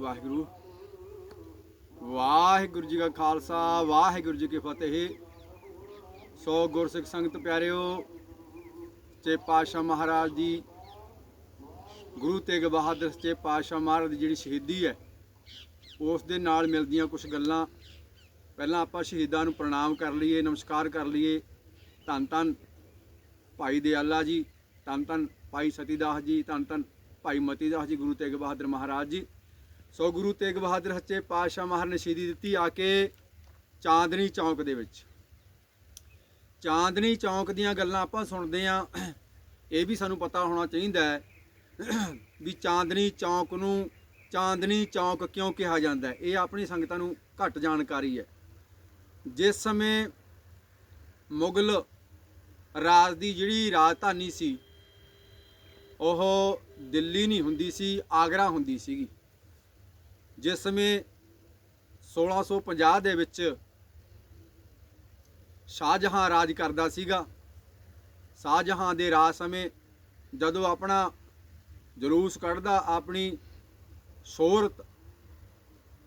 ਵਾਹਿਗੁਰੂ। ਵਾਹਿਗੁਰੂ ਜੀ ਕਾ ਖਾਲਸਾ, ਵਾਹਿਗੁਰੂ ਜੀ ਕੀ ਫਤਿਹ। ਸੋ ਗੁਰਸਿੱਖ ਸੰਗਤ ਪਿਆਰਿਓ ਚੇ ਪਾਸ਼ਾ ਮਹਾਰਾਜ ਦੀ, ਗੁਰੂ ਤੇਗ ਬਹਾਦਰ ਚੇ ਪਾਤਸ਼ਾਹ ਮਹਾਰਾਜ ਦੀ ਜਿਹੜੀ ਸ਼ਹੀਦੀ ਹੈ, ਉਸ ਦੇ ਨਾਲ ਮਿਲਦੀਆਂ ਕੁਝ ਗੱਲਾਂ। ਪਹਿਲਾਂ ਆਪਾਂ ਸ਼ਹੀਦਾਂ ਨੂੰ ਪ੍ਰਣਾਮ ਕਰ ਲਈਏ, ਨਮਸਕਾਰ ਕਰ ਲਈਏ। ਧੰਨ ਧੰਨ ਭਾਈ ਦਿਆਲਾ ਜੀ, ਧੰਨ ਧੰਨ ਭਾਈ ਸਤੀਦਾਸ ਜੀ, ਧੰਨ ਧੰਨ ਭਾਈ ਮਤੀਦਾਸ ਜੀ, ਗੁਰੂ ਤੇਗ ਬਹਾਦਰ ਮਹਾਰਾਜ ਜੀ। ਸੋ ਗੁਰੂ ਤੇਗ ਬਹਾਦਰ ਸੱਚੇ ਪਾਤਸ਼ਾਹ ਮਹਾਰਾਜ ਨੇ ਸ਼ਹੀਦੀ ਦਿੱਤੀ ਆ ਕੇ ਚਾਂਦਨੀ ਚੌਂਕ ਦੇ ਵਿੱਚ। ਚਾਂਦਨੀ ਚੌਂਕ ਦੀਆਂ ਗੱਲਾਂ ਆਪਾਂ ਸੁਣਦੇ ਆ ਇਹ ਵੀ ਸਾਨੂੰ ਪਤਾ ਹੋਣਾ ਚਾਹੀਦਾ ਹੈ ਵੀ ਚਾਂਦਨੀ ਚੌਂਕ ਨੂੰ ਚਾਂਦਨੀ ਚੌਂਕ ਕਿਉਂ ਕਿਹਾ ਜਾਂਦਾ ਇਹ ਆਪਣੀ ਸੰਗਤਾਂ ਨੂੰ ਘੱਟ ਜਾਣਕਾਰੀ ਹੈ। ਜਿਸ ਸਮੇਂ ਮੁਗਲ ਰਾਜ ਦੀ ਜਿਹੜੀ ਰਾਜਧਾਨੀ ਸੀ, ਉਹ ਦਿੱਲੀ ਨਹੀਂ ਹੁੰਦੀ ਸੀ, ਆਗਰਾ ਹੁੰਦੀ ਸੀਗੀ। ਜਿਸ ਸਮੇਂ 1650 ਦੇ ਵਿੱਚ ਸ਼ਾਹਜਹਾਂ ਰਾਜ ਕਰਦਾ ਸੀਗਾ, ਸ਼ਾਹਜਹਾਂ ਦੇ ਰਾਜ ਸਮੇਂ ਜਦੋਂ ਆਪਣਾ ਜਲੂਸ ਕੱਢਦਾ, ਆਪਣੀ ਸ਼ੋਹਰਤ,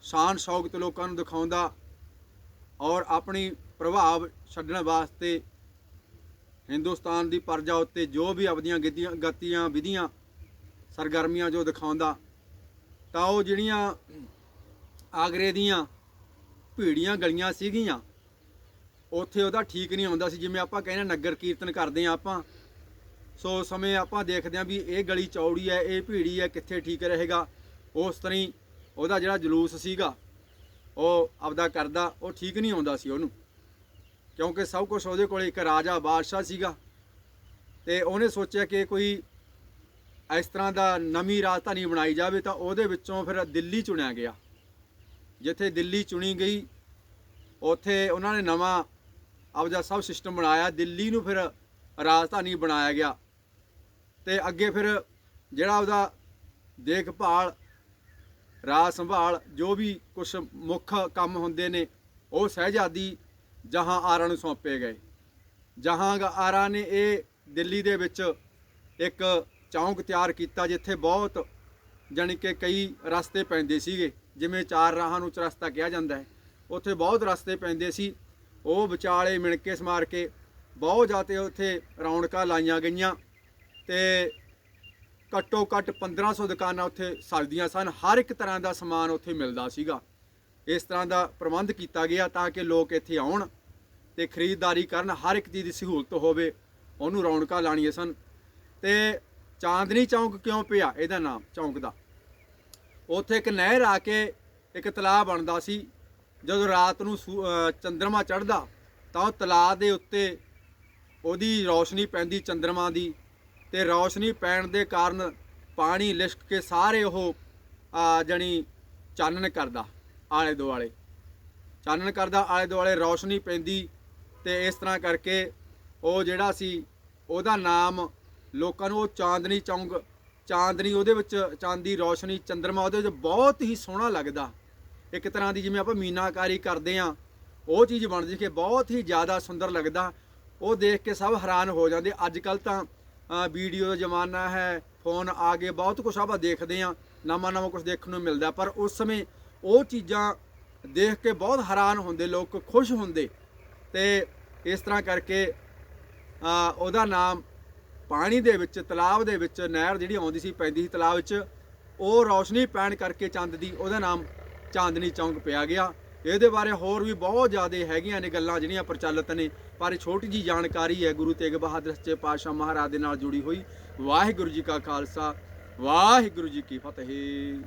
ਸ਼ਾਨ ਸ਼ੌਕਤ ਲੋਕਾਂ ਨੂੰ ਦਿਖਾਉਂਦਾ ਔਰ ਆਪਣੀ ਪ੍ਰਭਾਵ ਛੱਡਣ ਵਾਸਤੇ ਹਿੰਦੁਸਤਾਨ ਦੀ ਪਰਜਾ ਉੱਤੇ ਜੋ ਵੀ ਆਪਦੀਆਂ ਗਤੀਆਂ ਗਤੀਆਂ, ਵਿਧੀਆਂ, ਸਰਗਰਮੀਆਂ ਜੋ ਦਿਖਾਉਂਦਾ ਤਾਂ ਉਹ ਜਿਹੜੀਆਂ ਆਗਰੇ ਦੀਆਂ ਭੀੜੀਆਂ ਗਲੀਆਂ ਸੀਗੀਆਂ, ਉੱਥੇ ਉਹਦਾ ਠੀਕ ਨਹੀਂ ਆਉਂਦਾ ਸੀ। ਜਿਵੇਂ ਆਪਾਂ ਕਹਿੰਦੇ ਨਗਰ ਕੀਰਤਨ ਕਰਦੇ ਆ ਆਪਾਂ, ਸੋ ਸਮੇਂ ਆਪਾਂ ਦੇਖਦੇ ਆ ਵੀ ਇਹ ਗਲੀ ਚੌੜੀ ਹੈ, ਇਹ ਭੀੜੀ ਹੈ, ਕਿੱਥੇ ਠੀਕ ਰਹੇਗਾ। ਉਸ ਤਰ੍ਹਾਂ ਹੀ ਉਹਦਾ ਜਿਹੜਾ ਜਲੂਸ ਸੀਗਾ, ਉਹ ਆਪਦਾ ਕਰਦਾ, ਉਹ ਠੀਕ ਨਹੀਂ ਆਉਂਦਾ ਸੀ ਉਹਨੂੰ। ਕਿਉਂਕਿ ਸਭ ਕੁਝ ਉਹਦੇ ਕੋਲ ਇੱਕ ਰਾਜਾ ਬਾਦਸ਼ਾਹ ਸੀਗਾ। ਤੇ ਉਹਨੇ ਸੋਚਿਆ ਕਿ ਕੋਈ ਇਸ ਤਰ੍ਹਾਂ ਦਾ ਨਵੀਂ ਰਾਜਧਾਨੀ ਬਣਾਈ ਜਾਵੇ ਤਾਂ ਉਹਦੇ ਵਿੱਚੋਂ ਫਿਰ ਦਿੱਲੀ ਚੁਣਿਆ ਗਿਆ। ਜਿੱਥੇ ਦਿੱਲੀ ਚੁਣੀ ਗਈ, ਉੱਥੇ ਉਹਨਾਂ ਨੇ ਨਵਾਂ ਆਪਦਾ ਸਭ ਸਿਸਟਮ ਬਣਾਇਆ। ਦਿੱਲੀ ਨੂੰ ਫਿਰ ਰਾਜਧਾਨੀ ਬਣਾਇਆ ਗਿਆ। ਤੇ ਅੱਗੇ ਫਿਰ ਜਿਹੜਾ ਉਹਦਾ ਦੇਖਭਾਲ, ਰਾਜ ਸੰਭਾਲ, ਜੋ ਵੀ ਕੁਝ ਮੁੱਖ ਕੰਮ ਹੁੰਦੇ ਨੇ, ਉਹ ਸਹਿਜਾਦੀ ਜਹਾਂ ਆਰਾ ਨੂੰ ਸੌਂਪੇ ਗਏ। ਜਹਾਂ ਆਰਾ ਨੇ ਇਹ ਦਿੱਲੀ ਦੇ ਵਿੱਚ ਇੱਕ ਚੌਂਕ ਤਿਆਰ ਕੀਤਾ ਜਿੱਥੇ ਬਹੁਤ ਜਾਣੀ ਕਿ ਕਈ ਰਸਤੇ ਪੈਂਦੇ ਸੀਗੇ, ਜਿਵੇਂ ਚਾਰ ਰਾਹਾਂ ਨੂੰ ਚਰਸਤਾ ਕਿਹਾ ਜਾਂਦਾ ਹੈ, ਉੱਥੇ ਬਹੁਤ ਰਸਤੇ ਪੈਂਦੇ ਸੀ। ਉਹ ਵਿਚਾਲੇ ਮਿਣਕੇ ਸਮਾਰ ਕੇ ਬਹੁਤ ਜ਼ਿਆਦਾ ਉੱਥੇ ਰੌਣਕਾਂ ਲਾਈਆਂ ਗਈਆਂ ਤੇ ਘੱਟੋ ਘੱਟ 1500 ਦੁਕਾਨਾਂ ਉੱਥੇ ਸਜਦੀਆਂ ਸਨ। ਹਰ ਇੱਕ ਤਰ੍ਹਾਂ ਦਾ ਸਮਾਨ ਉੱਥੇ ਮਿਲਦਾ ਸੀਗਾ। ਇਸ ਤਰ੍ਹਾਂ ਦਾ ਪ੍ਰਬੰਧ ਕੀਤਾ ਗਿਆ ਤਾਂ ਕਿ ਲੋਕ ਇੱਥੇ ਆਉਣ ਤੇ ਖਰੀਦਦਾਰੀ ਕਰਨ। ਹਰ ਇੱਕ ਚੀਜ਼ ਦੀ ਸਹੂਲਤ ਹੋਵੇ, ਉਹਨੂੰ ਰੌਣਕਾਂ ਲਾਣੀਆਂ ਸਨ। ਤੇ ਚਾਂਦਨੀ ਚੌਂਕ ਕਿਉਂ ਪਿਆ? ਇਹਦਾ ਨਾਮ, ਚੌਂਕ ਦਾ। ਉੱਥੇ ਇੱਕ ਨਹਿਰ ਆ ਕੇ ਇੱਕ ਤਲਾਬ ਬਣਦਾ ਸੀ। ਜਦੋਂ ਰਾਤ ਨੂੰ ਸੂ- ਅਹ, ਚੰਦਰਮਾ ਚੜ੍ਹਦਾ, ਤਾਂ ਉਹ ਤਲਾਬ ਦੇ ਉੱਤੇ ਉਹਦੀ ਰੌਸ਼ਨੀ ਪੈਂਦੀ ਚੰਦਰਮਾ ਦੀ ਤੇ ਰੌਸ਼ਨੀ ਪੈਣ ਦੇ ਕਾਰਨ ਪਾਣੀ ਲਿਸ਼ਕ ਕੇ ਸਾਰੇ ਉਹ, ਆ, ਜਣੀ ਚਾਨਣ ਕਰਦਾ ਆਲੇ ਦੁਆਲੇ ਚਾਨਣ ਕਰਦਾ ਆਲੇ ਦੁਆਲੇ ਰੌਸ਼ਨੀ ਪੈਂਦੀ ਤੇ ਇਸ ਤਰ੍ਹਾਂ ਕਰਕੇ ਉਹ ਜਿਹੜਾ ਸੀ, ਉਹਦਾ ਨਾਮ ਲੋਕਾਂ ਨੂੰ ਉਹ ਚਾਂਦਨੀ ਚੌਂਕ ਚਾਂਦਨੀ ਉਹਦੇ ਵਿੱਚ, ਚਾਂਦੀ ਰੌਸ਼ਨੀ, ਚੰਦਰਮਾ ਉਹਦੇ ਵਿੱਚ ਬਹੁਤ ਹੀ ਸੋਹਣਾ ਲੱਗਦਾ। ਇੱਕ ਤਰ੍ਹਾਂ ਦੀ ਜਿਵੇਂ ਆਪਾਂ ਮੀਨਾਕਾਰੀ ਕਰਦੇ ਆ ਉਹ ਚੀਜ਼ ਬਣਦੀ ਕਿ ਬਹੁਤ ਹੀ ਜ਼ਿਆਦਾ ਸੁੰਦਰ ਲੱਗਦਾ। ਉਹ ਦੇਖ ਕੇ ਸਭ ਹੈਰਾਨ ਹੋ ਜਾਂਦੇ। ਅੱਜ ਕੱਲ ਤਾਂ ਵੀਡੀਓ ਦਾ ਜ਼ਮਾਨਾ ਹੈ, ਫੋਨ ਆ ਗਏ, ਬਹੁਤ ਕੁਝ ਆਪਾਂ ਦੇਖਦੇ ਆ ਨਵਾਂ ਨਵਾਂ ਕੁਝ ਦੇਖਣ ਨੂੰ ਮਿਲਦਾ, ਪਰ ਉਸ ਸਮੇਂ ਉਹ ਚੀਜ਼ਾਂ ਦੇਖ ਕੇ ਬਹੁਤ ਹੈਰਾਨ ਹੁੰਦੇ, ਲੋਕ ਖੁਸ਼ ਹੁੰਦੇ। ਤੇ ਇਸ ਤਰ੍ਹਾਂ ਕਰਕੇ ਉਹਦਾ ਨਾਮ ਪਾਣੀ ਦੇ ਵਿੱਚ, ਤਲਾਬ ਦੇ ਵਿੱਚ ਨਹਿਰ ਜਿਹੜੀ ਆਉਂਦੀ ਸੀ, ਪੈਂਦੀ ਸੀ ਤਲਾਬ ਵਿੱਚ, ਉਹ ਰੌਸ਼ਨੀ ਪੈਣ ਕਰਕੇ ਚੰਦ ਦੀ, ਉਹਦਾ ਨਾਮ ਚਾਂਦਨੀ ਚੌਂਕ ਪਿਆ ਗਿਆ। ਇਹਦੇ ਬਾਰੇ ਹੋਰ ਵੀ ਬਹੁਤ ਜ਼ਿਆਦਾ ਹੈਗੀਆਂ ਨੇ ਗੱਲਾਂ ਜਿਹੜੀਆਂ ਪ੍ਰਚਲਿਤ ਨੇ, ਪਰ ਇਹ ਛੋਟੀ ਜੀ ਜਾਣਕਾਰੀ ਹੈ, ਗੁਰੂ ਤੇਗ ਬਹਾਦਰ ਸੱਚੇ ਪਾਤਸ਼ਾਹ ਮਹਾਰਾਜ ਦੇ ਨਾਲ ਜੁੜੀ ਹੋਈ। ਵਾਹਿਗੁਰੂ ਜੀ ਕਾ ਖਾਲਸਾ, ਵਾਹਿਗੁਰੂ ਜੀ ਕੀ ਫਤਿਹ।